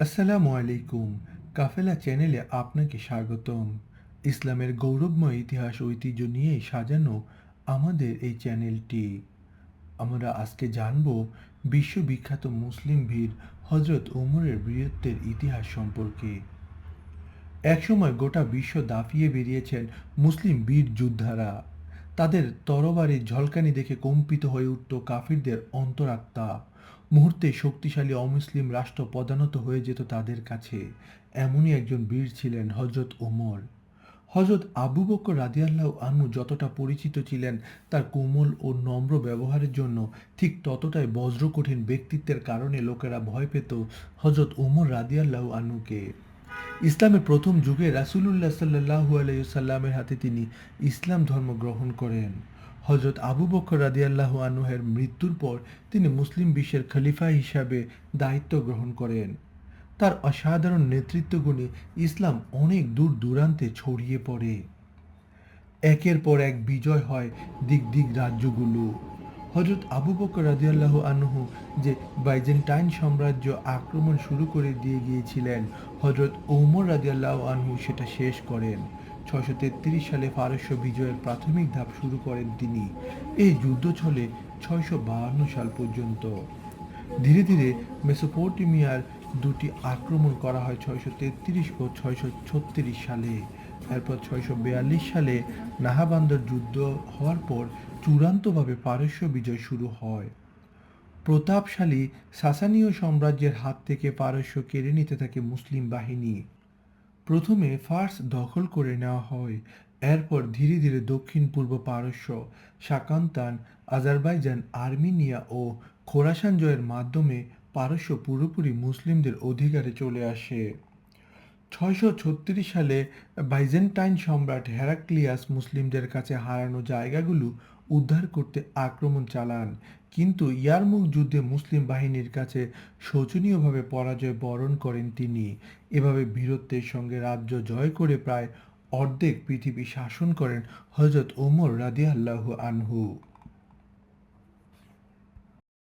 আসসালামু আলাইকুম। কাফেলা চ্যানেলে আপনাকে স্বাগতম। ইসলামের গৌরবময় ইতিহাস ঐতিহ্য নিয়ে সাজানো আমাদের এই চ্যানেলটি। আমরা আজকে জানব বিশ্ববিখ্যাত মুসলিম বীর হজরত ওমরের বীরত্বের ইতিহাস সম্পর্কে। একসময় গোটা বিশ্ব দাপিয়ে বেরিয়েছেন মুসলিম বীর যোদ্ধারা। তাদের তরবারির ঝলকানি দেখে কম্পিত হয়ে উঠত কাফিরদের অন্তরাত্মা। মুহূর্তে শক্তিশালী অমুসলিম রাষ্ট্র পদানত হয়ে যেত তাদের কাছে। এমনই একজন বীর ছিলেন হজরত ওমর। হজরত আবু বকর রাদিয়াল্লাহু আনহু যতটা পরিচিত ছিলেন, তার কোমল ও নম্র ব্যবহারের জন্য ঠিক ততটাই বজ্রকঠিন ব্যক্তিত্বের কারণে লোকেরা ভয় পেত হজরত ওমর রাদিয়াল্লাহু আনুকে ইসলামের প্রথম যুগে রাসূলুল্লাহ সাল্লাহু আলাইসাল্লামের হাতে তিনি ইসলাম ধর্ম গ্রহণ করেন। হজরত আবু বকর রাদিয়াল্লাহু আনহুয়ের মৃত্যুর পর তিনি মুসলিম বিশ্বের খলিফা হিসাবে দায়িত্ব গ্রহণ করেন। তার অসাধারণ নেতৃত্বগুণে ইসলাম অনেক দূর দূরান্তে ছড়িয়ে পড়ে। একের পর এক বিজয় হয় দিক দিক রাজ্যগুলো। হজরত আবু বকর রাদিয়াল্লাহ আনহু যে বাইজেন্টাইন সাম্রাজ্য আক্রমণ শুরু করে দিয়ে গিয়েছিলেন হজরত ওমর রাদিয়াল্লাহ আনহু সেটা শেষ করেন। তেত্রিশ সালে পারস্য বিজয়ের প্রাথমিক ধাপ শুরু করেন তিনি। এই যুদ্ধ চলে ছয়শো বাহান্ন সাল পর্যন্ত। ধীরে ধীরে মেসোপটেমিয়ার দুটি আক্রমণ করা হয় ছয়শো তেত্রিশ ও ছয়শো ছত্রিশ সালে। এরপর ছয়শো বিয়াল্লিশ সালে নাহাবান্দর যুদ্ধ হওয়ার পর চূড়ান্তভাবে পারস্য বিজয় শুরু হয়। প্রতাপশালী সাসানীয় সাম্রাজ্যের হাত থেকে পারস্য কেড়ে নিতে থাকে মুসলিম বাহিনী। প্রথমে ফার্স দখল করে নেওয়া হয়। এরপর ধীরে ধীরে দক্ষিণ পূর্ব পারস্য, সাকান্তান, আজারবাইজান, আর্মেনিয়া ও খোরাসান জয়ের মাধ্যমে পারস্য পুরোপুরি মুসলিমদের অধিকারে চলে আসে। ছয়শো ছত্রিশ সালে বাইজেন্টাইন সম্রাট হেরাক্লিয়াস মুসলিমদের কাছে হারানো জায়গাগুলো উদ্ধার করতে আক্রমণ চালান। কিন্তু ইয়ারমুক যুদ্ধে মুসলিম বাহিনীর কাছে শোচনীয়ভাবে পরাজয় বরণ করেন তিনি। এভাবে বীরত্বের সঙ্গে রাজ্য জয় করে প্রায় অর্ধেক পৃথিবী শাসন করেন হজরত ওমর রাদিয়াল্লাহু আনহু।